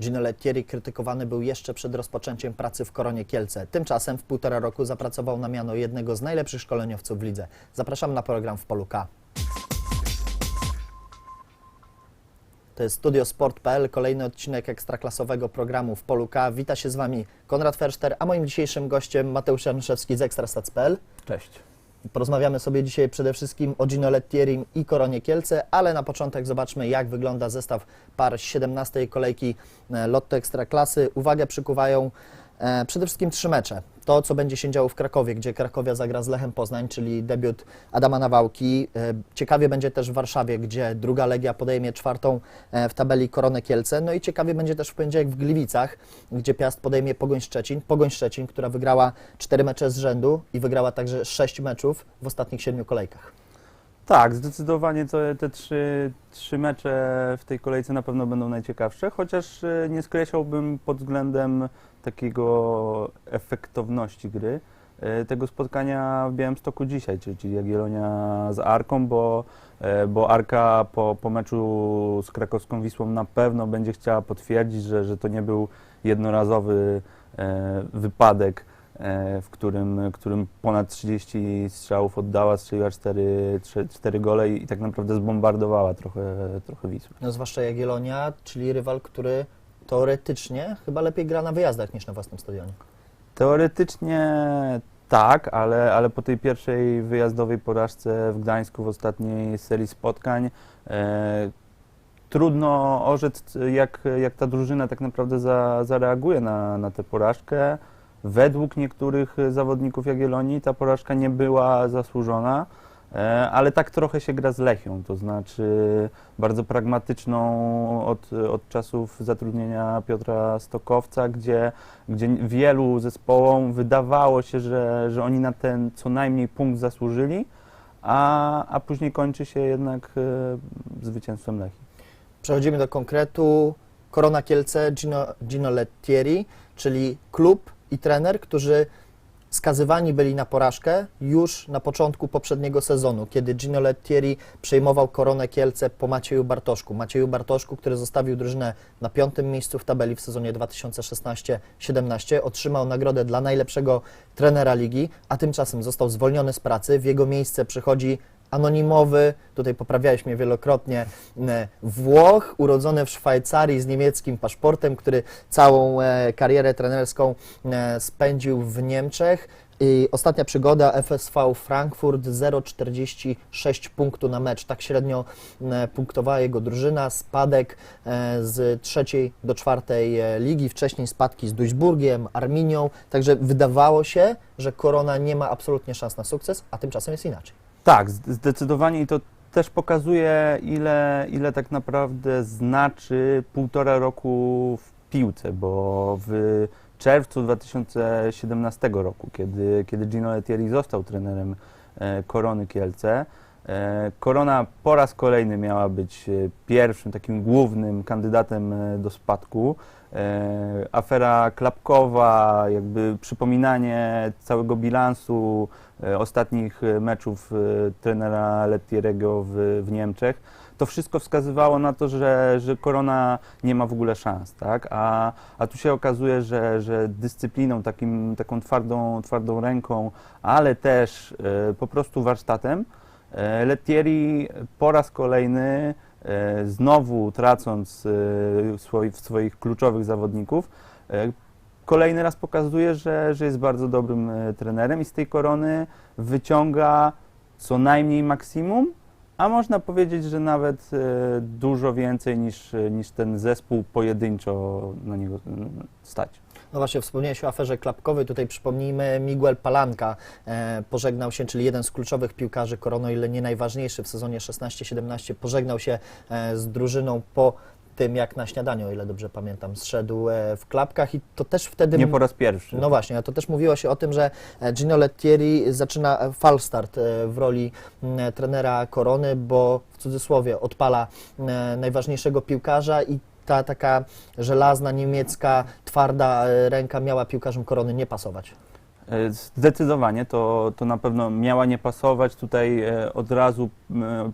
Gino Lettieri krytykowany był jeszcze przed rozpoczęciem pracy w Koronie Kielce. Tymczasem w półtora roku zapracował na miano jednego z najlepszych szkoleniowców w lidze. Zapraszam na program w Polu K. To jest Studio Sport.pl, kolejny odcinek ekstraklasowego programu w Polu K. Wita się z Wami Konrad Ferszter, a moim dzisiejszym gościem Mateusz Januszewski z Ekstrastats.pl. Cześć. Porozmawiamy sobie dzisiaj przede wszystkim o Gino Lettierim i Koronie Kielce, ale na początek zobaczmy, jak wygląda zestaw par z 17 kolejki e, Lotto Ekstraklasy. Uwagę przykuwają e, przede wszystkim trzy mecze. To, co będzie się działo w Krakowie, gdzie Krakowia zagra z Lechem Poznań, czyli debiut Adama Nawałki. E, Ciekawie będzie też w Warszawie, gdzie druga Legia podejmie czwartą e, w tabeli Koronę Kielce. No i ciekawie będzie też w poniedziałek w Gliwicach, gdzie Piast podejmie Pogoń Szczecin. Pogoń Szczecin, która wygrała cztery mecze z rzędu i wygrała także sześć meczów w ostatnich siedmiu kolejkach. Tak, zdecydowanie te, te trzy, trzy mecze w tej kolejce na pewno będą najciekawsze, chociaż e, nie skreślałbym pod względem takiego efektowności gry e, tego spotkania w Białymstoku dzisiaj, czyli, Jagiellonia z Arką, bo, e, bo Arka po, po meczu z krakowską Wisłą na pewno będzie chciała potwierdzić, że, że to nie był jednorazowy wypadek w którym, którym ponad 30 strzałów oddała, strzeliła 4, 4 gole i tak naprawdę zbombardowała trochę, trochę Wisłę. No, zwłaszcza Jagiellonia, czyli rywal, który teoretycznie chyba lepiej gra na wyjazdach niż na własnym stadionie. Teoretycznie tak, ale, ale po tej pierwszej wyjazdowej porażce w Gdańsku w ostatniej serii spotkań e, trudno orzec, jak, jak ta drużyna tak naprawdę za, zareaguje na, na tę porażkę. Według niektórych zawodników Jagiellonii ta porażka nie była zasłużona, e, ale tak trochę się gra z Lechią, to znaczy bardzo pragmatyczną od, od czasów zatrudnienia Piotra Stokowca, gdzie, gdzie wielu zespołom wydawało się, że, że oni na ten co najmniej punkt zasłużyli, a, a później kończy się jednak e, zwycięstwem Lechii. Przechodzimy do konkretu. Korona Kielce, Gino, Gino Lettieri, czyli klub i trener, którzy skazywani byli na porażkę już na początku poprzedniego sezonu, kiedy Gino Lettieri przejmował Koronę Kielce po Macieju Bartoszku. Macieju Bartoszku, który zostawił drużynę na piątym miejscu w tabeli w sezonie 2016-17, otrzymał nagrodę dla najlepszego trenera ligi, a tymczasem został zwolniony z pracy. W jego miejsce przychodzi anonimowy, tutaj poprawiałeś mnie wielokrotnie, Włoch, urodzony w Szwajcarii z niemieckim paszportem, który całą e, karierę trenerską e, spędził w Niemczech. I ostatnia przygoda FSV Frankfurt 0,46 punktu na mecz. Tak średnio punktowała jego drużyna. Spadek e, z trzeciej do czwartej ligi. Wcześniej spadki z Duisburgiem, Arminią. Także wydawało się, że Korona nie ma absolutnie szans na sukces, a tymczasem jest inaczej. Tak, zd- zdecydowanie i to też pokazuje, ile, ile tak naprawdę znaczy półtora roku w piłce, bo w czerwcu 2017 roku, kiedy, kiedy Gino Lettieri został trenerem e, Korony Kielce, Korona po raz kolejny miała być e, pierwszym takim głównym kandydatem e, do spadku. E, Afera klapkowa, jakby przypominanie całego bilansu e, ostatnich e, meczów e, trenera Lettieriego w, w Niemczech, to wszystko wskazywało na to, że, że Korona nie ma w ogóle szans, tak? A, a tu się okazuje, że, że dyscypliną, takim, taką twardą, twardą ręką, ale też e, po prostu warsztatem, e, Lettieri po raz kolejny, e, znowu tracąc e, swoi, swoich kluczowych zawodników, e, kolejny raz pokazuje, że, że jest bardzo dobrym e, trenerem i z tej korony wyciąga co najmniej maksimum, a można powiedzieć, że nawet e, dużo więcej niż, e, niż ten zespół pojedynczo na niego stać. No właśnie, wspomniałeś o aferze klapkowej. Tutaj przypomnijmy, Miguel Palanka e, pożegnał się, czyli jeden z kluczowych piłkarzy Korono, o ile nie najważniejszy w sezonie 16-17, pożegnał się e, z drużyną po tym, jak na śniadaniu, o ile dobrze pamiętam, zszedł e, w klapkach i to też wtedy... Nie po raz pierwszy. No właśnie, a to też mówiło się o tym, że Gino Lettieri zaczyna falstart w roli trenera Korony, bo w cudzysłowie odpala najważniejszego piłkarza i ta taka żelazna, niemiecka, twarda e, ręka miała piłkarzom Korony nie pasować. E, Zdecydowanie to, to na pewno miała nie pasować. Tutaj e, od razu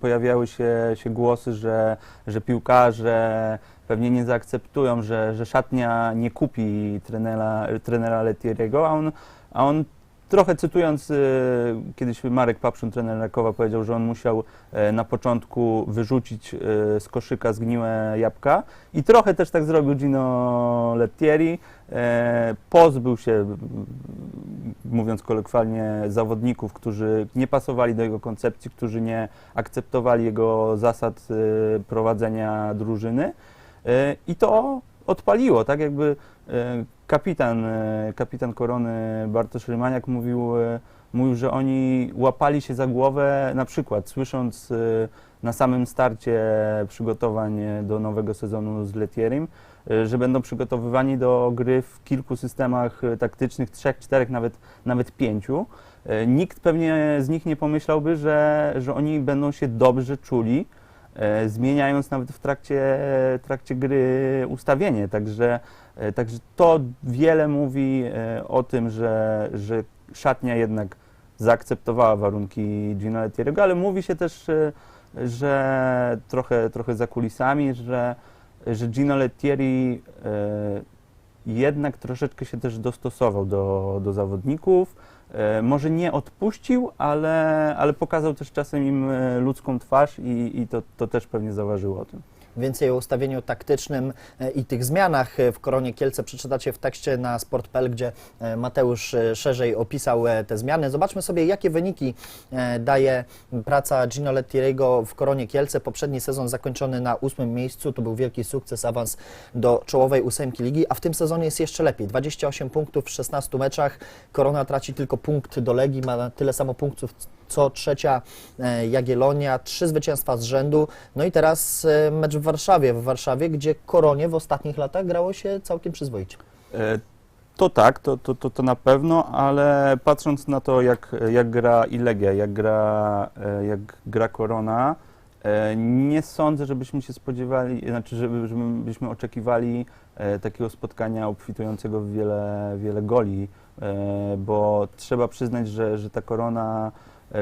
pojawiały się, się głosy, że, że piłkarze pewnie nie zaakceptują, że, że szatnia nie kupi trenera, trenera Letieriego, a on, a on trochę cytując, e, kiedyś Marek Papszun, trener Rakowa, powiedział, że on musiał e, na początku wyrzucić e, z koszyka zgniłe jabłka i trochę też tak zrobił Gino Lettieri. Pozbył się, mówiąc kolokwialnie, zawodników, którzy nie pasowali do jego koncepcji, którzy nie akceptowali jego zasad prowadzenia drużyny. I to odpaliło, tak jakby e, kapitan, e, kapitan Korony Bartosz Rymaniak mówił, e, mówił, że oni łapali się za głowę, na przykład słysząc na samym starcie przygotowań do nowego sezonu z Letierim, że będą przygotowywani do gry w kilku systemach taktycznych, trzech, czterech, nawet, nawet pięciu. Nikt pewnie z nich nie pomyślałby, że, że oni będą się dobrze czuli, zmieniając nawet w trakcie, trakcie gry ustawienie. Także, e, także to wiele mówi e, o tym, że, że szatnia jednak zaakceptowała warunki Gino Lettieriego, ale mówi się też, e, że trochę, trochę za kulisami, że, że Gino Lettieri e, jednak troszeczkę się też dostosował do, do zawodników. E, może nie odpuścił, ale, ale pokazał też czasem im e, ludzką twarz i, i to, to też pewnie zauważyło o tym. Więcej o ustawieniu taktycznym e, i tych zmianach e, w Koronie Kielce przeczytacie w tekście na sport.pl, gdzie e, Mateusz szerzej opisał te zmiany. Zobaczmy sobie, jakie wyniki daje praca Gino Lettieriego w Koronie Kielce. Poprzedni sezon zakończony na ósmym miejscu, to był wielki sukces, awans do czołowej ósemki ligi, a w tym sezonie jest jeszcze lepiej. 28 punktów w 16 meczach. Korona traci tylko punkt do Legii, ma tyle samo punktów co trzecia e, Jagiellonia, trzy zwycięstwa z rzędu. No i teraz e, mecz w Warszawie, w Warszawie, gdzie Koronie w ostatnich latach grało się całkiem przyzwoicie. E, To tak, to, to, to, to na pewno, ale patrząc na to, jak, jak gra i Legia, jak gra, jak gra Korona, nie sądzę, żebyśmy się spodziewali, znaczy, żeby, żebyśmy oczekiwali takiego spotkania obfitującego w wiele, wiele goli, bo trzeba przyznać, że, że ta Korona,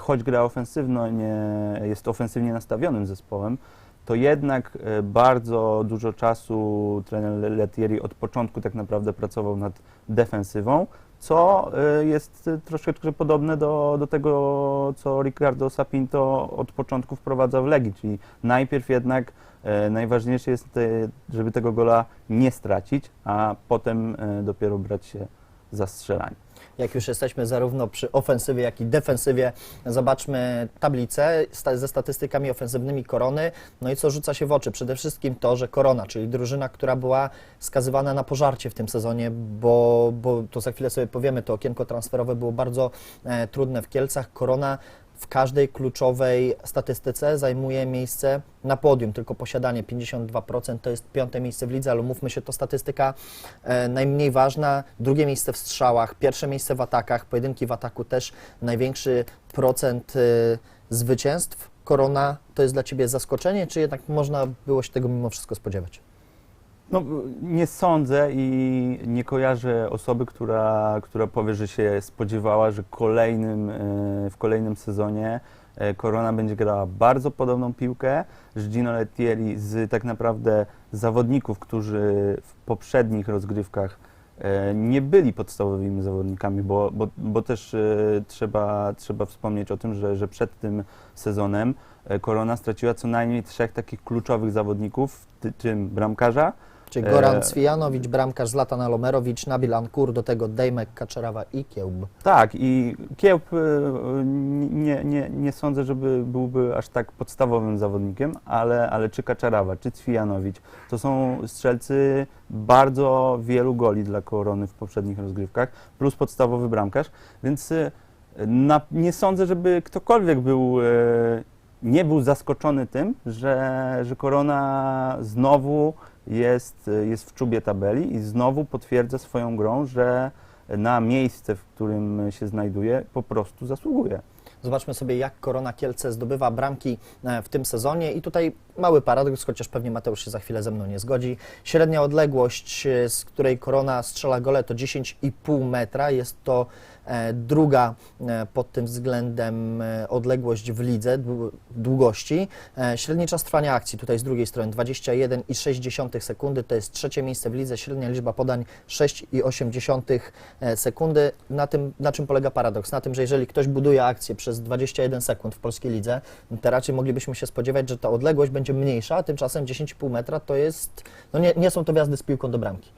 choć gra ofensywno, nie jest ofensywnie nastawionym zespołem, to jednak e, bardzo dużo czasu trener Letieri od początku tak naprawdę pracował nad defensywą, co e, jest e, troszeczkę podobne do, do tego, co Ricardo Sapinto od początku wprowadza w Legii, czyli najpierw jednak e, najważniejsze jest, e, żeby tego gola nie stracić, a potem e, dopiero brać się za strzelanie. Jak już jesteśmy zarówno przy ofensywie, jak i defensywie, zobaczmy tablicę ze statystykami ofensywnymi Korony. No i co rzuca się w oczy? Przede wszystkim to, że Korona, czyli drużyna, która była skazywana na pożarcie w tym sezonie, bo, bo to za chwilę sobie powiemy, to okienko transferowe było bardzo e, trudne w Kielcach. Korona w każdej kluczowej statystyce zajmuje miejsce na podium, tylko posiadanie 52% to jest piąte miejsce w lidze, ale mówmy się, to statystyka e, najmniej ważna. Drugie miejsce w strzałach, pierwsze miejsce w atakach, pojedynki w ataku też największy procent e, zwycięstw. Korona to jest dla Ciebie zaskoczenie, czy jednak można było się tego mimo wszystko spodziewać? No, nie sądzę i nie kojarzę osoby, która, która powie, że się spodziewała, że kolejnym, e, w kolejnym sezonie e, Korona będzie grała bardzo podobną piłkę, że Gino Lettieri z tak naprawdę zawodników, którzy w poprzednich rozgrywkach e, nie byli podstawowymi zawodnikami, bo, bo, bo też e, trzeba, trzeba wspomnieć o tym, że, że przed tym sezonem e, Korona straciła co najmniej trzech takich kluczowych zawodników, w ty- tym bramkarza, Czyli Goran Cwijanowicz, bramkarz Zlatan Alomerowicz, Nabil Ankur, do tego Dejmek, Kaczerawa i Kiełb. Tak, i Kiełb y, nie, nie, nie sądzę, żeby byłby aż tak podstawowym zawodnikiem, ale, ale czy Kaczarawa, czy Cwijanowicz, to są strzelcy bardzo wielu goli dla Korony w poprzednich rozgrywkach, plus podstawowy bramkarz, więc y, na, nie sądzę, żeby ktokolwiek był, y, nie był zaskoczony tym, że, że Korona znowu jest, jest w czubie tabeli i znowu potwierdza swoją grą, że na miejsce, w którym się znajduje, po prostu zasługuje. Zobaczmy sobie, jak Korona Kielce zdobywa bramki e, w tym sezonie. I tutaj mały paradoks, chociaż pewnie Mateusz się za chwilę ze mną nie zgodzi. Średnia odległość, e, z której Korona strzela gole, to 10,5 metra. Jest to druga e, pod tym względem e, odległość w lidze, dłu- długości. E, Średni czas trwania akcji tutaj z drugiej strony 21,6 sekundy, to jest trzecie miejsce w lidze, średnia liczba podań 6,8 e, sekundy. Na, tym, na czym polega paradoks? Na tym, że jeżeli ktoś buduje akcję przez 21 sekund w polskiej lidze, to raczej moglibyśmy się spodziewać, że ta odległość będzie mniejsza, a tymczasem 10,5 metra to jest, no nie, nie są to wjazdy z piłką do bramki.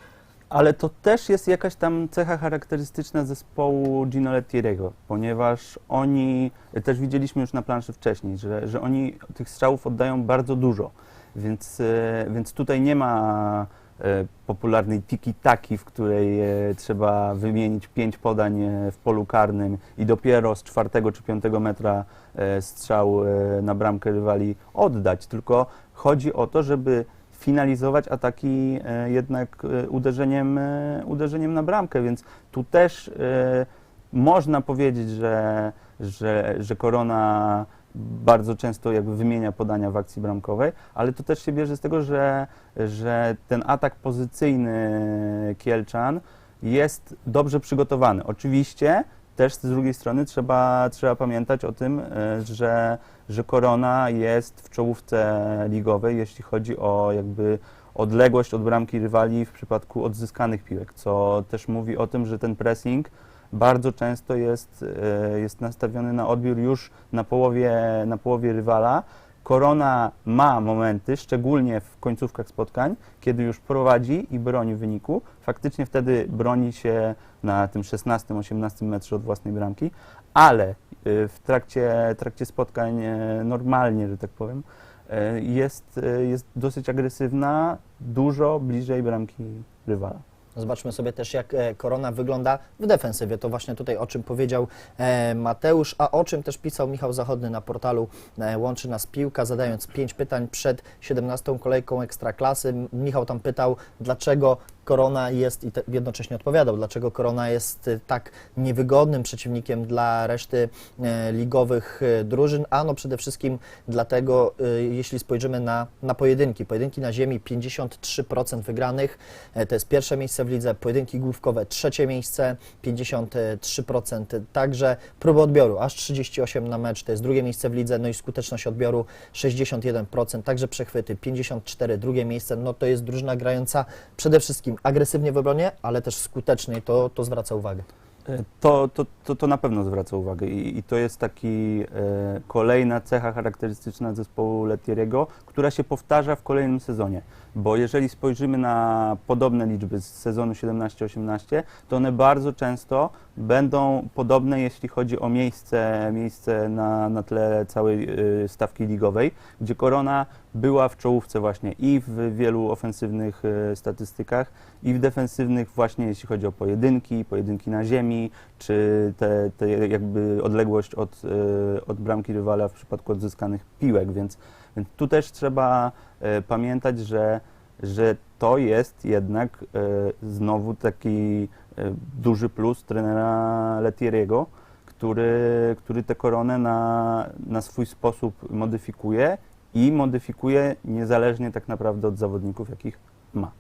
Ale to też jest jakaś tam cecha charakterystyczna zespołu Gino Lettieriego, ponieważ oni, też widzieliśmy już na planszy wcześniej, że, że oni tych strzałów oddają bardzo dużo, więc, e, więc tutaj nie ma e, popularnej tiki-taki, w której e, trzeba wymienić pięć podań e, w polu karnym i dopiero z czwartego czy piątego metra e, strzał e, na bramkę rywali oddać, tylko chodzi o to, żeby finalizować ataki e, jednak e, uderzeniem, e, uderzeniem na bramkę, więc tu też można powiedzieć, że, że, że Korona bardzo często jakby wymienia podania w akcji bramkowej, ale to też się bierze z tego, że, że ten atak pozycyjny Kielczan jest dobrze przygotowany. Oczywiście też z drugiej strony trzeba, trzeba pamiętać o tym, e, że, że Korona jest w czołówce ligowej, jeśli chodzi o jakby odległość od bramki rywali w przypadku odzyskanych piłek, co też mówi o tym, że ten pressing bardzo często jest, e, jest nastawiony na odbiór już na połowie, na połowie rywala. Korona ma momenty, szczególnie w końcówkach spotkań, kiedy już prowadzi i broni wyniku. Faktycznie wtedy broni się na tym 16-18 metrze od własnej bramki, ale y, w trakcie, trakcie spotkań e, normalnie, że tak powiem, e, jest, e, jest dosyć agresywna, dużo bliżej bramki rywala. Zobaczmy sobie też, jak e, Korona wygląda w defensywie. To właśnie tutaj o czym powiedział e, Mateusz, a o czym też pisał Michał Zachodny na portalu e, Łączy Nas Piłka, zadając pięć pytań przed 17 kolejką Ekstraklasy. Michał tam pytał, dlaczego Korona jest, i jednocześnie odpowiadał, dlaczego Korona jest e, tak niewygodnym przeciwnikiem dla reszty e, ligowych e, drużyn. Ano przede wszystkim dlatego, jeśli spojrzymy na, na pojedynki. Pojedynki na ziemi 53% wygranych, to jest pierwsze miejsce w lidze, pojedynki główkowe trzecie miejsce, 53%, także próby odbioru aż 38 na mecz, to jest drugie miejsce w lidze, no i skuteczność odbioru 61%, także przechwyty 54, drugie miejsce, no to jest drużyna grająca przede wszystkim agresywnie w obronie, ale też skutecznie, to, to zwraca uwagę. E, To, to, to, to na pewno zwraca uwagę i, i to jest taki e, kolejna cecha charakterystyczna zespołu Lettieriego, która się powtarza w kolejnym sezonie, bo jeżeli spojrzymy na podobne liczby z sezonu 17-18, to one bardzo często będą podobne, jeśli chodzi o miejsce, miejsce na, na tle całej e, stawki ligowej, gdzie Korona była w czołówce właśnie i w wielu ofensywnych e, statystykach, i w defensywnych właśnie jeśli chodzi o pojedynki, pojedynki na ziemi, czy te, te jakby odległość od, e, od bramki rywala w przypadku odzyskanych piłek, więc, więc tu też trzeba e, pamiętać, że, że to jest jednak znowu taki duży plus trenera Lettieriego, który, który tę koronę na, na swój sposób modyfikuje i modyfikuje niezależnie tak naprawdę od zawodników, jakich ma.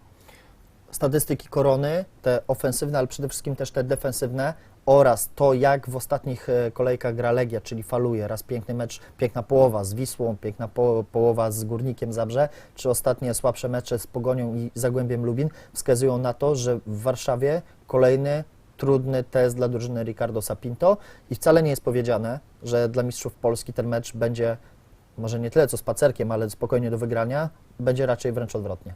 statystyki korony, te ofensywne, ale przede wszystkim też te defensywne oraz to, jak w ostatnich e, kolejkach gra Legia, czyli faluje. Raz piękny mecz, piękna połowa z Wisłą, piękna po, połowa z Górnikiem Zabrze, czy ostatnie słabsze mecze z Pogonią i Zagłębiem Lubin wskazują na to, że w Warszawie kolejny trudny test dla drużyny Ricardo Sapinto i wcale nie jest powiedziane, że dla mistrzów Polski ten mecz będzie może nie tyle co spacerkiem, ale spokojnie do wygrania, będzie raczej wręcz odwrotnie.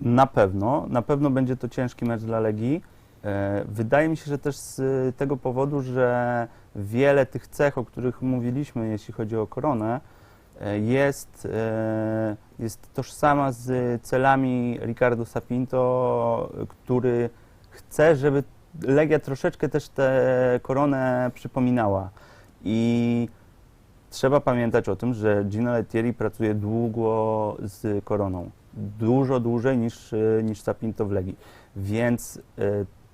Na pewno, na pewno będzie to ciężki mecz dla Legii. E, Wydaje mi się, że też z tego powodu, że wiele tych cech, o których mówiliśmy, jeśli chodzi o koronę, e, jest, e, jest tożsama z celami Ricardo Sapinto, który chce, żeby Legia troszeczkę też tę koronę przypominała. I trzeba pamiętać o tym, że Gino Lettieri pracuje długo z koroną. Dużo dłużej niż, e, niż Sapinto w Legii. Więc e,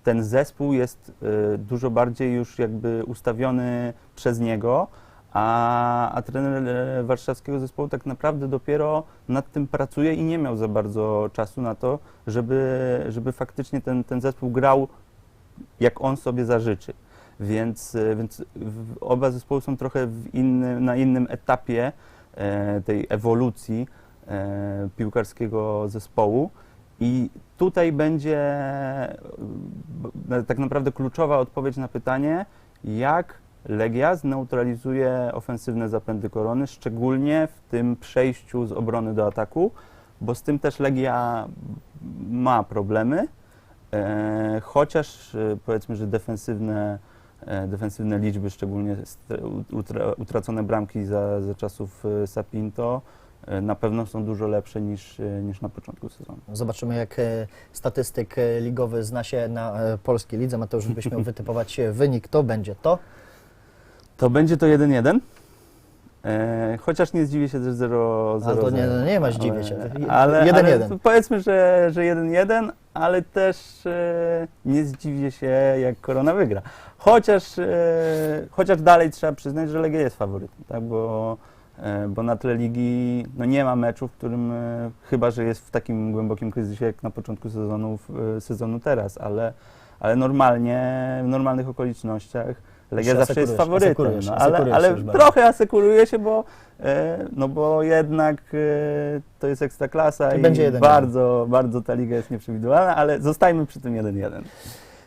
ten zespół jest e, dużo bardziej już jakby ustawiony przez niego, a, a trener warszawskiego zespołu tak naprawdę dopiero nad tym pracuje i nie miał za bardzo czasu na to, żeby, żeby faktycznie ten, ten zespół grał jak on sobie zażyczy. Więc, e, więc oba zespoły są trochę na innym etapie e, tej ewolucji e, piłkarskiego zespołu. I tutaj będzie tak naprawdę kluczowa odpowiedź na pytanie, jak Legia zneutralizuje ofensywne zapędy korony, szczególnie w tym przejściu z obrony do ataku, bo z tym też Legia ma problemy, chociaż powiedzmy, że defensywne, defensywne liczby, szczególnie utracone bramki za, za czasów e, Sapinto, e, na pewno są dużo lepsze niż, e, niż na początku sezonu. Zobaczymy, jak e, statystyk e, ligowy zna się na e, polskiej lidze. Mateusz, gdybyś miał wytypować e, wynik, to będzie to. To będzie to 1-1. E, chociaż nie zdziwię się, że 0 Ale to nie, nie ma zdziwię się. Ale, ale 1-1. powiedzmy, że, że 1-1, ale też e, nie zdziwię się, jak Korona wygra. Chociaż, e, chociaż dalej trzeba przyznać, że Legia jest faworytem, tak? bo, e, bo na tle ligi no nie ma meczu, w którym e, chyba, że jest w takim głębokim kryzysie jak na początku sezonu, w- sezonu teraz, ale, ale normalnie, w normalnych okolicznościach Legia zawsze jest asekurujesz, faworytem, asekurujesz, no, ale, asekurujesz się ale bardzo. trochę asekuruje się, bo, e, no bo jednak e, to jest ekstraklasa I i będzie 1-1. bardzo, bardzo ta liga jest nieprzewidywalna, ale zostajmy przy tym 1-1.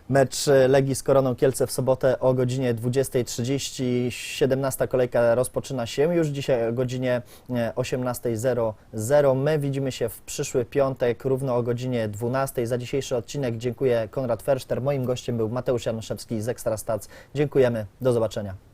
Mecz e, Legii z Koroną Kielce w sobotę o godzinie 20.30. 17 kolejka rozpoczyna się już dzisiaj o godzinie e, 18.00. My widzimy się w przyszły piątek równo o godzinie 12.00. Za dzisiejszy odcinek dziękuję Konrad Ferszter. Moim gościem był Mateusz Januszewski z Ekstrastac. Dziękujemy. Do zobaczenia.